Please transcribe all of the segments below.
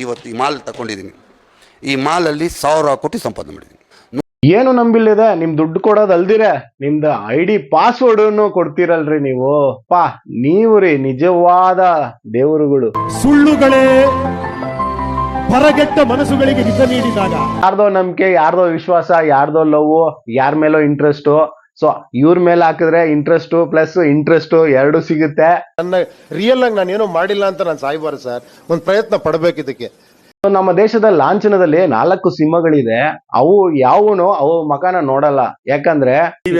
ಇವತ್ತು ಈ ಮಾಲ್ ತಗೊಂಡಿದ್ದೀನಿ ಈ ಮಾಲಲ್ಲಿ ಸಾವಿರ ಕೋಟಿ ಸಂಪಾದನೆ ಮಾಡಿದ್ದೀನಿ. ಏನು ನಂಬಿಲ್ಲದೆ ನಿಮ್ ದುಡ್ಡು ಕೊಡೋದು ಅಲ್ದಿರ ನಿಮ್ದು ಐ ಡಿ ಪಾಸ್ವರ್ಡ್ ಕೊಡ್ತೀರಲ್ರಿ ನೀವು. ಪಾ ನೀವು ರೀ ನಿಜವಾದ ದೇವರುಗಳು. ಸುಳ್ಳುಗಳೇ ಹೊರಗೆಟ್ಟ ಮನಸ್ಸುಗಳಿಗೆ ನಿಜ ನೀಡಿದಾಗ. ಯಾರ್ದೋ ನಂಬಿಕೆ ಯಾರ್ದೋ ವಿಶ್ವಾಸ ಯಾರ್ದೋ ಲವ್ ಯಾರ ಮೇಲೋ ಇಂಟ್ರೆಸ್ಟ್ ಸೊ ಇವ್ರ ಮೇಲೆ ಹಾಕಿದ್ರೆ ಇಂಟ್ರೆಸ್ಟ್ ಪ್ಲಸ್ ಇಂಟ್ರೆಸ್ಟ್ ಎರಡು ಸಿಗುತ್ತೆ. ನನ್ನ ರಿಯಲ್ ಆಗಿ ನಾನು ಏನೋ ಮಾಡಿಲ್ಲ ಅಂತ ನಾನು ಸಾಯ್ಬಾರ ಸರ್ ಒಂದು ಪ್ರಯತ್ನ ಪಡಬೇಕು ಇದಕ್ಕೆ. ನಮ್ಮ ದೇಶದ ಲಾಂಛನದಲ್ಲಿ ನಾಲ್ಕು ಸಿಂಹಗಳಿದೆ. ಅವು ಯಾವನು ಅವು ಮಕಾನ ನೋಡಲ್ಲ. ಯಾಕಂದ್ರೆ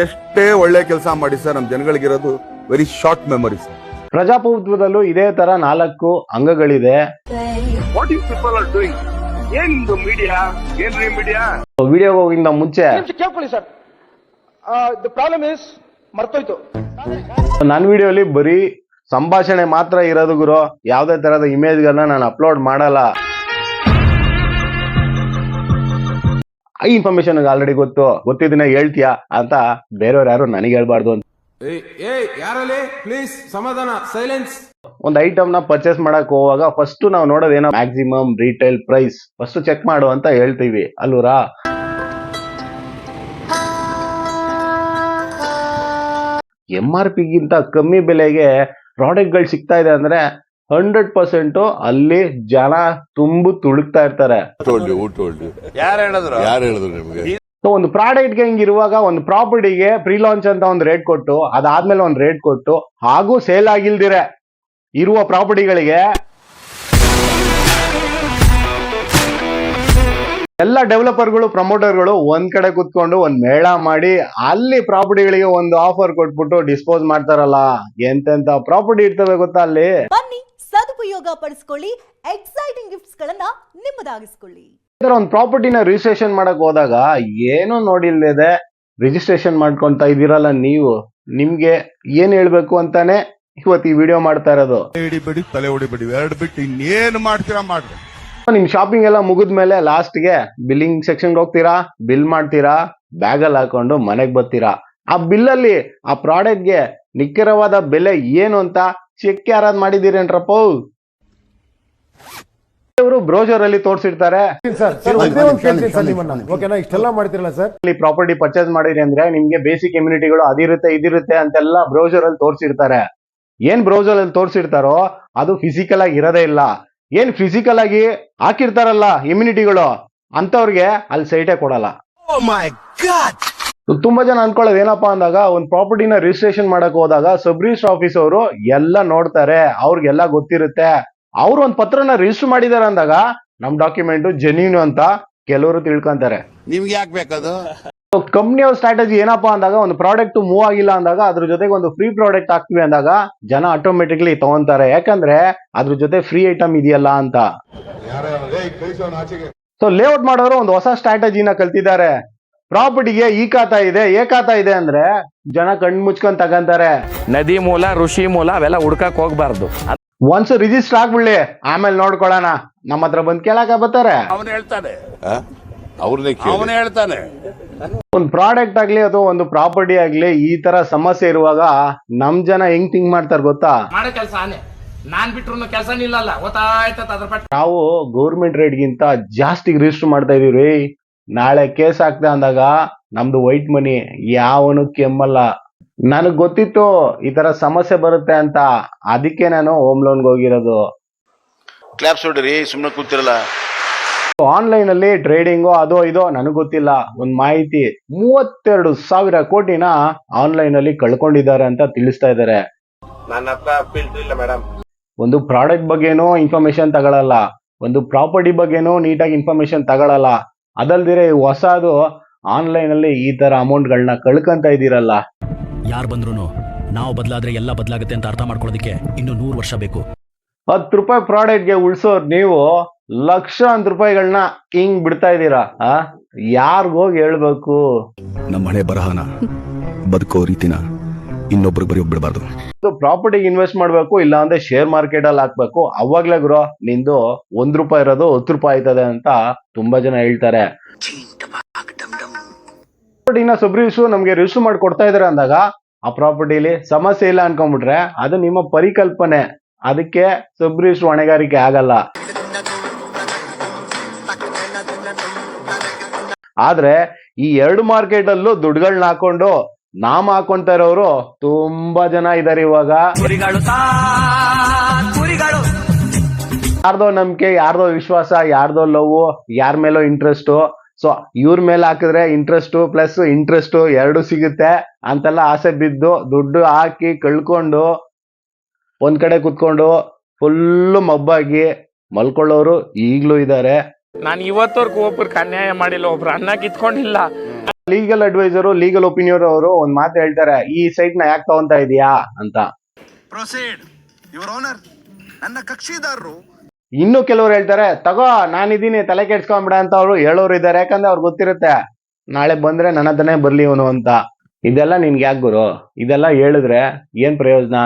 ಎಷ್ಟೇ ಒಳ್ಳೆ ಕೆಲಸ ಮಾಡಿ ಸರ್ ನಮ್ಮ ಜನಗಳಿಗಿರೋದು ವೆರಿ ಶಾರ್ಟ್ ಮೆಮೊರಿ ಸರ್ ಪ್ರಜಾಪ್ರಭುತ್ವದಲ್ಲೂ ಇದೇ ತರ ನಾಲ್ಕು ಅಂಗಗಳಿದೆ. What you people are doing ಏನ್ ಇದು ಮೀಡಿಯಾ ಏನ್ರಿ ಮೀಡಿಯಾ ವಿಡಿಯೋ ಹೋಗಿಂದ ಮುಂಚೆ ಕೇಳ್ಕೊಳ್ಳಿ ಸರ್ ದ ಪ್ರಾಬ್ಲಮ್ ಇಸ್ ಮರ್ತೋಯ್ತು. ನನ್ನ ವಿಡಿಯೋಲಿ ಬರೀ ಸಂಭಾಷಣೆ ಮಾತ್ರ ಇರೋದು ಗುರು. ಯಾವುದೇ ತರಹದ ಇಮೇಜ್ ಗಳನ್ನ ನಾನು ಅಪ್ಲೋಡ್ ಮಾಡಲ್ಲ. ಐ ಇನ್ಫಾರ್ಮೇಶನ್ ಆಲ್ರೆಡಿ ಗೊತ್ತು. ಗೊತ್ತಿದ್ದನ್ನ ಹೇಳ್ತೀಯಾ ಅಂತ ಬೇರೆಯವ್ರು ಯಾರು ನನಗೆ ಹೇಳ್ಬಾರ್ದು ಅಂತ. ಯಾರಲ್ಲಿ? ಪ್ಲೀಸ್ ಸಮಾಧಾನ ಸೈಲೆನ್ಸ್ ಒಂದು ಐಟಮ್ನ ಪರ್ಚೇಸ್ ಮಾಡಕ್ ಹೋಗುವಾಗ ಫಸ್ಟ್ ನಾವು ನೋಡೋದೇನೋ maximum retail price first check ಮಾಡು ಅಂತ ಹೇಳ್ತೀವಿ. ಅಲ್ವರಾ ಎಂ ಆರ್ ಪಿಗಿಂತ ಕಮ್ಮಿ ಬೆಲೆಗೆ ಪ್ರಾಡಕ್ಟ್ಗಳು ಸಿಗ್ತಾ ಇದೆ ಅಂದ್ರೆ ಹಂಡ್ರೆಡ್ ಪರ್ಸೆಂಟ್ ಅಲ್ಲಿ ಜನ ತುಂಬ ತುಳುಕ್ತಾ ಇರ್ತಾರೆ. ಯಾರು ಹೇಳಿದ್ರು? ಯಾರು ಹೇಳಿದ್ರು ನಿಮ್ಗೆ? ಸೊ ಒಂದು ಪ್ರಾಡಕ್ಟ್ಗೆ ಹಿಂಗಿರುವಾಗ ಒಂದು ಪ್ರಾಪರ್ಟಿಗೆ ಪ್ರೀ ಲಾಂಚ್ ಅಂತ ಒಂದು ರೇಟ್ ಕೊಟ್ಟು ಅದಾದ್ಮೇಲೆ ಒಂದು ರೇಟ್ ಕೊಟ್ಟು ಹಾಗೂ ಸೇಲ್ ಆಗಿಲ್ದಿರೆ ಇರುವ ಪ್ರಾಪರ್ಟಿಗಳಿಗೆ ಎಲ್ಲ ಡೆವಲಪರ್ಗಳು ಪ್ರಮೋಟರ್ಗಳು ಒಂದ್ ಕಡೆ ಕುತ್ಕೊಂಡು ಒಂದ್ ಮೇಳ ಮಾಡಿ ಅಲ್ಲಿ ಪ್ರಾಪರ್ಟಿಗಳಿಗೆ ಒಂದು ಆಫರ್ ಕೊಟ್ಬಿಟ್ಟು ಡಿಸ್ಪೋಸ್ ಮಾಡ್ತಾರಲ್ಲ ಎಂತೆಂತ ಪ್ರಾಪರ್ಟಿ ಇರ್ತವೆ ಗೊತ್ತಾ ಅಲ್ಲಿ? ಬನ್ನಿ ಸದುಪಯೋಗ ಪಡಿಸ್ಕೊಳ್ಳಿ ಎಕ್ಸೈಟಿಂಗ್ ಗಿಫ್ಟ್ಸ್ ಗಳನ್ನ ನಿಮ್ಮದಾಗಿಸ್ಕೊಳ್ಳಿ. ಒಂದ್ ಒಂದು ಪ್ರಾಪರ್ಟಿನ ರಿಜಿಸ್ಟ್ರೇಷನ್ ಮಾಡಕ್ ಹೋದಾಗ ಏನು ನೋಡಿಲ್ಲದೆ ರಿಜಿಸ್ಟ್ರೇಷನ್ ಮಾಡ್ಕೊಂತ ಇದೀರಲ್ಲ ನೀವು. ನಿಮ್ಗೆ ಏನ್ ಹೇಳ್ಬೇಕು ಅಂತಾನೆ ಇವತ್ತು ಈ ವಿಡಿಯೋ ಮಾಡ್ತಾ ಇರೋದು. ಹಿಡಿಬೇಡಿ ತಲೆ ಹೊಡಿಬೇಡಿ ಎರಡು ಬಿಟ್ಟು ಇನ್ನೇನು ಮಾಡ್ತೀರಾ ಮಾಡ್ರಿ. ನಿಮ್ ಶಾಪಿಂಗ್ ಎಲ್ಲ ಮುಗಿದ್ಮೇಲೆ ಲಾಸ್ಟ್ಗೆ ಬಿಲ್ಲಿಂಗ್ ಸೆಕ್ಷನ್ ಹೋಗ್ತೀರಾ? ಬಿಲ್ ಮಾಡ್ತೀರಾ? ಬ್ಯಾಗ್ ಅಲ್ಲಿ ಹಾಕೊಂಡು ಮನೆಗೆ ಬರ್ತೀರಾ? ಆ ಬಿಲ್ ಅಲ್ಲಿ ಆ ಪ್ರಾಡಕ್ಟ್ಗೆ ನಿಖರವಾದ ಬೆಲೆ ಏನು ಅಂತ ಚೆಕ್ ಯಾರಾದ್ ಮಾಡಿದೀರೇನ್ರಪ್ಪ ಇವರು ಬ್ರೋಜರ್ ಅಲ್ಲಿ ತೋರಿಸಿರ್ತಾರೆ. ಸರ್. ಸರ್ ಒಂದೇ ಒಂದು ಕೇಳ್ತೀನಿ ಸರ್ ನಿಮ್ಮನ್ನ. ಓಕೆನಾ? ಇಷ್ಟೆಲ್ಲ ಮಾಡ್ತಿರಲ್ಲ ಸರ್? ಇಲ್ಲಿ ಪ್ರಾಪರ್ಟಿ ಪರ್ಚೇಸ್ ಮಾಡಿದ್ರಿ ಅಂದ್ರೆ ನಿಮ್ಗೆ ಬೇಸಿಕ್ ಇಮ್ಯುನಿಟಿಗಳು ಅದಿರುತ್ತೆ ಇದಿರುತ್ತೆ ಅಂತೆಲ್ಲ ಬ್ರೌಸರ್ ಅಲ್ಲಿ ತೋರಿಸಿರ್ತಾರೆ. ಏನ್ ಬ್ರೌಸರ್ ಅಲ್ಲಿ ತೋರಿಸಿರ್ತಾರೋ ಅದು ಫಿಸಿಕಲ್ ಆಗಿ ಇರೋದೇ ಇಲ್ಲ. ಏನ್ ಫಿಸಿಕಲ್ ಆಗಿ ಹಾಕಿರ್ತಾರಲ್ಲ ಇಮ್ಯುನಿಟಿಗಳು ಅಂತವ್ರಿಗೆ ಅಲ್ಲಿ ಸೈಟೇ ಕೊಡಲ್ಲ. ತುಂಬಾ ಜನ ಅನ್ಕೊಳ್ಳೋದು ಏನಪ್ಪಾ ಅಂದಾಗ ಒಂದ್ ಪ್ರಾಪರ್ಟಿನ ರಿಜಿಸ್ಟ್ರೇಷನ್ ಮಾಡಕ್ ಹೋದಾಗ ಸಬ್ ರಿಜಿಸ್ಟರ್ ಆಫೀಸ್ ಅವರು ಎಲ್ಲ ನೋಡ್ತಾರೆ ಅವ್ರಿಗೆಲ್ಲ ಗೊತ್ತಿರುತ್ತೆ. ಅವ್ರು ಒಂದ್ ಪತ್ರನ ರಿಜಿಸ್ಟರ್ ಮಾಡಿದಾರೆ ಅಂದಾಗ ನಮ್ ಡಾಕ್ಯುಮೆಂಟ್ ಜೆನ್ಯೂನ್ ಅಂತ ಕೆಲವರು ತಿಳ್ಕೊಂತಾರೆ. ನಿಮ್ಗೆ ಯಾಕೆ ಬೇಕದು? ಕಂಪ್ನಿಯವ್ರ ಸ್ಟ್ರಾಟಜಿ ಏನಪ್ಪಾ ಅಂದಾಗ ಒಂದು ಪ್ರಾಡಕ್ಟ್ ಮೂವ್ ಆಗಿಲ್ಲ ಅಂದಾಗ ಅದ್ರ ಜೊತೆಗೆ ಒಂದು ಫ್ರೀ ಪ್ರಾಡಕ್ಟ್ ಹಾಕ್ತಿವಿ ಅಂದಾಗ ಜನ ಆಟೋಮೆಟಿಕ್ಲಿ ತಗೊಂತಾರೆ. ಯಾಕಂದ್ರೆ ಅದ್ರ ಜೊತೆ ಫ್ರೀ ಐಟಮ್ ಇದೆಯಲ್ಲ ಅಂತ. ಸೊ ಲೇಔಟ್ ಮಾಡೋರು ಒಂದು ಹೊಸ ಸ್ಟ್ರಾಟಜಿನ ಕಲ್ತಿದ್ದಾರೆ. ಪ್ರಾಪರ್ಟಿಗೆ ಈ ಕಾತ ಇದೆ ಏ ಖಾತಾ ಇದೆ ಅಂದ್ರೆ ಜನ ಕಣ್ ಮುಚ್ಕೊಂಡ್ ತಗಂತಾರೆ. ನದಿ ಮೂಲ ಋಷಿ ಮೂಲ ಅವೆಲ್ಲ ಹುಡ್ಕಕ್ ಹೋಗ್ಬಾರ್ದು. ಒನ್ಸ್ ರಿಜಿಸ್ಟರ್ ಆಗ್ಬಿಡ್ಲಿ ಆಮೇಲೆ ನೋಡ್ಕೊಳ್ಳೋಣ. ನಮ್ಮ ಹತ್ರ ಬಂದ್ ಕೇಳಕ ಬರ್ತಾರೆ. ಅವನು ಹೇಳ್ತಾನೆ. ಅವ್ರನ್ನೇ ಅವನೇ ಹೇಳ್ತಾನೆ. ಒಂದು ಪ್ರಾಡಕ್ಟ್ ಆಗ್ಲಿ ಅಥವಾ ಒಂದು ಪ್ರಾಪರ್ಟಿ ಆಗ್ಲಿ ಈ ತರ ಸಮಸ್ಯೆ ಇರುವಾಗ ನಮ್ ಜನ ಹೆಂಗ್ ಥಿಂಕ್ ಮಾಡ್ತಾರೆ ಗೊತ್ತಾ? ಮಾಡೋ ಕೆಲಸ ಆನೆ. ನಾನ್ ಬಿಟ್ರು ಕೆಲಸ ನಿಲ್ಲಲ್ಲ ಗೊತ್ತಾಯ್ತದ ಅದ್ರ ಪಟ್ಟ. ನಾವು ಗೌರ್ಮೆಂಟ್ ರೇಟ್ಗಿಂತ ಜಾಸ್ತಿ ರಿಜಿಸ್ಟರ್ ಮಾಡ್ತಾ ಇದೀವಿ ನಾಳೆ ಕೇಸ್ ಆಗ್ತದೆ ಅಂದಾಗ ನಮ್ದು ವೈಟ್ ಮನಿ ಯಾವನು ಕೆಮ್ಮಲ್ಲ. ನನಗ್ ಗೊತ್ತಿತ್ತು ಈ ತರ ಸಮಸ್ಯೆ ಬರುತ್ತೆ ಅಂತ. ಅದಕ್ಕೆ ನಾನು ಹೋಮ್ ಲೋನ್ಗೆ ಹೋಗಿರೋದು. ಕ್ಲಾಪ್ಸ್ ಹೊಡ್ರಿ ಸುಮ್ಮನೆ ಕೂತಿರಲ್ಲ. ಆನ್ಲೈನ್ ಅಲ್ಲಿ ಟ್ರೇಡಿಂಗು ಅದೋ ಇದೋ ನನಗೆ ಗೊತ್ತಿಲ್ಲ. ಒಂದ್ ಮಾಹಿತಿ ಮೂವತ್ತೆರಡು ಸಾವಿರ ಕೋಟಿನ ಆನ್ಲೈನ್ ಅಲ್ಲಿ ಕಳ್ಕೊಂಡಿದ್ದಾರೆ ಅಂತ ತಿಳಿಸ್ತಾ ಇದ್ದಾರೆ. ನನ್ನ ಹತ್ರ ಫಿಲ್ಟರ್ ಇಲ್ಲ ಮೇಡಮ್ ಒಂದು ಪ್ರಾಡಕ್ಟ್ ಬಗ್ಗೆನೂ ಇನ್ಫಾರ್ಮೇಶನ್ ತಗೊಳಲ್ಲ. ಒಂದು ಪ್ರಾಪರ್ಟಿ ಬಗ್ಗೆನೂ ನೀಟಾಗಿ ಇನ್ಫಾರ್ಮೇಶನ್ ತಗೊಳಲ್ಲ. ಅದಲ್ದಿರೆ ಹೊಸದು ಆನ್ಲೈನ್ ಅಲ್ಲಿ ಈ ತರ ಅಮೌಂಟ್ ಗಳನ್ನ ಕಳ್ಕೊಂತ ಇದ್ದೀರಲ್ಲ. ಯಾರು ಬಂದ್ರು ನಾವು ಬದಲಾದ್ರೆ ಎಲ್ಲ ಬದಲಾಗುತ್ತೆ ಅಂತ ಅರ್ಥ ಮಾಡ್ಕೊಳ್ಳೋದಕ್ಕೆ ಇನ್ನು ನೂರು ವರ್ಷ ಬೇಕು. ಹತ್ತು ರೂಪಾಯಿ ಪ್ರಾಡಕ್ಟ್ಗೆ ಉಳ್ಸೋರ್ ನೀವು ಲಕ್ಷಾಂತರ ರೂಪಾಯಿಗಳನ್ನ ಹಿಂಗ್ ಬಿಡ್ತಾ ಇದ್ದೀರಾ? ಆ? ಯಾರಿಗೋಗಿ ಹೇಳ್ಬೇಕು? ನಮ್ಮ ಹಣೆ ಬರಹನ ಬದುಕೋ ರೀತಿನ ಇನ್ನೊಬ್ರಿಗೆ ಬರೆಯೋಕ್ ಬಿಡಬಾರ್ದು ಪ್ರಾಪರ್ಟಿಗೆ ಇನ್ವೆಸ್ಟ್ ಮಾಡ್ಬೇಕು ಇಲ್ಲ ಅಂದ್ರೆ ಶೇರ್ ಮಾರ್ಕೆಟ್ ಅಲ್ಲಿ ಹಾಕ್ಬೇಕು. ಅವಾಗ್ಲೇ ಗುರು ನಿಂದು ಒಂದ್ ರೂಪಾಯಿ ಇರೋದು ಹತ್ತು ರೂಪಾಯಿ ಆಯ್ತದೆ ಅಂತ ತುಂಬಾ ಜನ ಹೇಳ್ತಾರೆ. ಪ್ರಾಪರ್ಟಿನ ಸುಬ್ರೀಸು ನಮ್ಗೆ ರಿಜಿಸ್ಟರ್ ಮಾಡಿ ಕೊಡ್ತಾ ಇದಾರೆ ಅಂದಾಗ ಆ ಪ್ರಾಪರ್ಟಿಲಿ ಸಮಸ್ಯೆ ಇಲ್ಲ ಅನ್ಕೊಂಡ್ಬಿಟ್ರೆ ಅದು ನಿಮ್ಮ ಪರಿಕಲ್ಪನೆ. ಅದಕ್ಕೆ ಸುಬ್ರೀಸು ಹೊಣೆಗಾರಿಕೆ ಆಗಲ್ಲ. ಆದ್ರೆ ಈ ಎರಡು ಮಾರ್ಕೆಟ್ ಅಲ್ಲೂ ದುಡ್ಡುಗಳನ್ನ ಹಾಕೊಂಡು ನಾಮ ಹಾಕೊಂತ ಇರೋರು ತುಂಬಾ ಜನ ಇದಾರೆ ಇವಾಗ. ಯಾರ್ದೋ ನಂಬಿಕೆ ಯಾರ್ದೋ ವಿಶ್ವಾಸ ಯಾರ್ದೋ ಲವ್ ಯಾರ ಮೇಲೋ ಇಂಟ್ರೆಸ್ಟ್ ಸೊ ಇವ್ರ ಮೇಲೆ ಹಾಕಿದ್ರೆ ಇಂಟ್ರೆಸ್ಟ್ ಪ್ಲಸ್ ಇಂಟ್ರೆಸ್ಟ್ ಎರಡು ಸಿಗುತ್ತೆ ಅಂತೆಲ್ಲ ಆಸೆ ಬಿದ್ದು ದುಡ್ಡು ಹಾಕಿ ಕಳ್ಕೊಂಡು ಒಂದ್ ಕಡೆ ಕುತ್ಕೊಂಡು ಫುಲ್ಲು ಮಬ್ಬಾಗಿ ಮಲ್ಕೊಳ್ಳೋರು ಈಗ್ಲೂ ಇದ್ದಾರೆ ನಾನು ಇವತ್ತವರೆಗೂ ಒಬ್ರಿಗೆ ಅನ್ಯಾಯ ಮಾಡಿಲ್ಲ ಒಬ್ರು ಅನ್ನ ಕಿತ್ಕೊಂಡಿಲ್ಲ. ಲೀಗಲ್ ಅಡ್ವೈಸರು ಲೀಗಲ್ ಒಪಿನಿಯನ್ ಅವರು ಒಂದ್ ಮಾತು ಹೇಳ್ತಾರೆ ಈ ಸೈಟ್ನ ಯಾಕೆ ತಗೊಂತ ಇದೀಯಾ ಅಂತ. ಪ್ರೊಸೀಡ್ ಯುವರ್ ಓನರ್ ನನ್ನ ಕಕ್ಷಿದಾರರು ಇನ್ನು ಕೆಲವ್ರು ಹೇಳ್ತಾರೆ ತಗೋ ನಾನಿದ್ದೀನಿ ತಲೆ ಕೆಡ್ಸ್ಕೊಂಬಿಡ ಅಂತ ಅವ್ರು ಹೇಳೋರು ಇದ್ದಾರೆ ಯಾಕಂದ್ರೆ ಅವ್ರಿಗೆ ಗೊತ್ತಿರುತ್ತೆ ನಾಳೆ ಬಂದ್ರೆ ನನ್ನ ಹತ್ರನೇ ಬರ್ಲಿ ಇವನು ಅಂತ. ಇದೆಲ್ಲ ನಿನ್ಗೆ ಯಾಕೆ ಗುರು? ಇದೆಲ್ಲ ಹೇಳಿದ್ರೆ ಏನ್ ಪ್ರಯೋಜನ?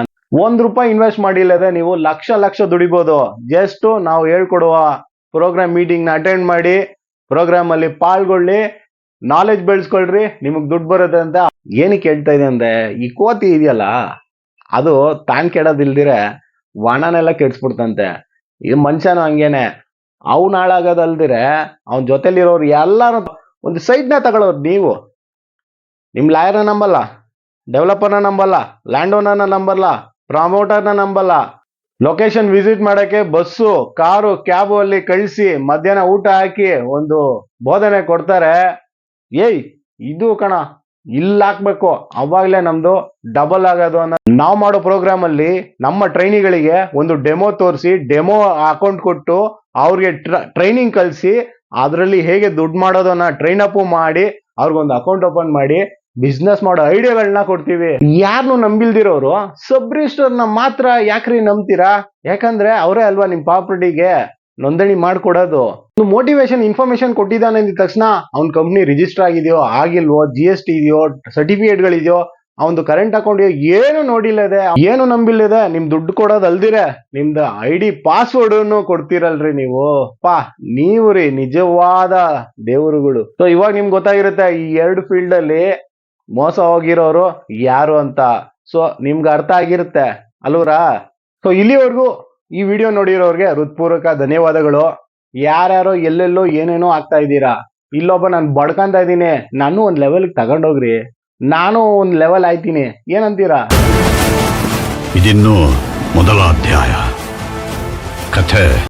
ಒಂದ್ ರೂಪಾಯಿ ಇನ್ವೆಸ್ಟ್ ಮಾಡಿಲ್ಲದೆ ನೀವು ಲಕ್ಷ ಲಕ್ಷ ದುಡಿಬೋದು. ಜಸ್ಟ್ ನಾವು ಹೇಳ್ಕೊಡುವ ಪ್ರೋಗ್ರಾಮ್ ಮೀಟಿಂಗ್ನ ಅಟೆಂಡ್ ಮಾಡಿ ಪ್ರೋಗ್ರಾಮ್ ಅಲ್ಲಿ ಪಾಲ್ಗೊಳ್ಳಿ ನಾಲೆಜ್ ಬೆಳೆಸ್ಕೊಳ್ರಿ, ನಿಮಗೆ ದುಡ್ಡು ಬರುತ್ತೆ ಅಂತ ಏನಕ್ಕೆ ಹೇಳ್ತಾ ಇದೆ ಅಂದ್ರೆ, ಈ ಕೋತಿ ಇದೆಯಲ್ಲ, ಅದು ತಾನ್ ಕೆಡೋದಿಲ್ದಿರೆ ವಣನೆಲ್ಲ ಕೆಡ್ಸ್ಬಿಡ್ತಂತೆ. ಇದು ಮನುಷ್ಯನು ಹಂಗೇನೆ, ಅವ್ನ ಹಾಳಾಗೋದಲ್ದಿರೆ, ಅವನ ಜೊತೆಲಿರೋರು ಎಲ್ಲರೂ ಒಂದು ಸೈಟ್ನ ತಗೊಳ್ಳೋರು ನೀವು. ನಿಮ್ ಲಾಯರ್ನ ನಂಬಲ್ಲ, ಡೆವಲಪರ್ನ ನಂಬಲ್ಲ ಲ್ಯಾಂಡ್ ಓನರ್ನ ನಂಬಲ್ಲ ಪ್ರಮೋಟರ್ನ ನಂಬಲ್ಲ ಲೊಕೇಶನ್ ವಿಸಿಟ್ ಮಾಡಕ್ಕೆ ಬಸ್ಸು, ಕಾರು ಕ್ಯಾಬು ಅಲ್ಲಿ ಕಳಿಸಿ ಮಧ್ಯಾಹ್ನ ಊಟ ಹಾಕಿ ಒಂದು ಬೋಧನೆ ಕೊಡ್ತಾರೆ. ಏಯ್, ಇದು ಕಣ, ಇಲ್ಲಿ ಹಾಕ್ಬೇಕು. ಅವಾಗ್ಲೇ ನಮ್ದು ಡಬಲ್ ಆಗೋದು ಅನ್ನೋ ನಾವು ಮಾಡೋ ಪ್ರೋಗ್ರಾಮ್ ಅಲ್ಲಿ ನಮ್ಮ ಟ್ರೈನಿಗಳಿಗೆ ಒಂದು ಡೆಮೋ ತೋರಿಸಿ ಡೆಮೋ ಅಕೌಂಟ್ ಕೊಟ್ಟು ಅವ್ರಿಗೆ ಟ್ರೈನಿಂಗ್ ಕಲಿಸಿ ಅದರಲ್ಲಿ ಹೇಗೆ ದುಡ್ಡು ಮಾಡೋದನ್ನ ಟ್ರೈನ್ ಅಪ್ ಮಾಡಿ, ಅವ್ರಿಗೊಂದು ಅಕೌಂಟ್ ಓಪನ್ ಮಾಡಿ ಬಿಸ್ನೆಸ್ ಮಾಡೋ ಐಡಿಯಾಗಳನ್ನ ಕೊಡ್ತೀವಿ. ಯಾರನ್ನು ನಂಬಿಲ್ದಿರೋರು ಸಬ್ ಮಾತ್ರ ಯಾಕ್ರಿ ನಂಬ್ತೀರಾ? ಯಾಕಂದ್ರೆ ಅವರೇ ಅಲ್ವಾ ನಿಮ್ ಪ್ರಾಪರ್ಟಿಗೆ ನೋಂದಣಿ ಮಾಡ್ಕೊಡೋದು. ಮೋಟಿವೇಶನ್ ಇನ್ಫಾರ್ಮೇಶನ್ ಕೊಟ್ಟಿದ್ದಾನೆ ಅಂದಿದ ತಕ್ಷಣ ಅವ್ನ ಕಂಪ್ನಿ ರಿಜಿಸ್ಟರ್ ಆಗಿದೆಯೋ, ಆಗಿಲ್ವೋ ಜಿ ಎಸ್ ಟಿ ಇದೆಯೋ ಸರ್ಟಿಫಿಕೇಟ್ ಗಳಿದೆಯೋ ಅವನು ಕರೆಂಟ್ ಅಕೌಂಟ್ ಏನು ನೋಡಿಲ್ಲದೆ ಏನು ನಂಬಿಲ್ಲದೆ ನಿಮ್ ದುಡ್ಡು ಕೊಡೋದು ನಿಮ್ದು ಐ ಡಿ ಪಾಸ್ವರ್ಡ್ ಕೊಡ್ತೀರಲ್ರಿ ನೀವು. ಪಾ ನೀವು ನಿಜವಾದ ದೇವರುಗಳು. ಸೊ ಇವಾಗ ನಿಮ್ಗೆ ಗೊತ್ತಾಗಿರುತ್ತೆ, ಈ ಎರಡು ಫೀಲ್ಡ್ ಅಲ್ಲಿ ಮೋಸ ಹೋಗಿರೋರು ಯಾರು ಅಂತ. ಸೊ ನಿಮ್ಗೆ ಅರ್ಥ ಆಗಿರುತ್ತೆ. ಅಲ್ವರಾ ಸೊ ಇಲ್ಲಿವರೆಗೂ ಈ ವಿಡಿಯೋ ನೋಡಿರೋರಿಗೆ ಹೃತ್ಪೂರ್ವಕ ಧನ್ಯವಾದಗಳು. ಯಾರ್ಯಾರೋ ಎಲ್ಲೆಲ್ಲೋ ಏನೇನೋ ಆಗ್ತಾ ಇದ್ದೀರಾ? ಇಲ್ಲೊಬ್ಬ ನಾನು ಬಡ್ಕೊಂತ ಇದ್ದೀನಿ. ನಾನು ಒಂದು ಲೆವೆಲ್ಗೆ ತಗೊಂಡೋಗ್ರಿ. ನಾನು ಒಂದು ಲೆವೆಲ್ ಆಯ್ತೀನಿ. ಏನಂತೀರಾ? ಇದಿನ್ನು ಮೊದಲ ಅಧ್ಯಾಯ. ಕಥೆ.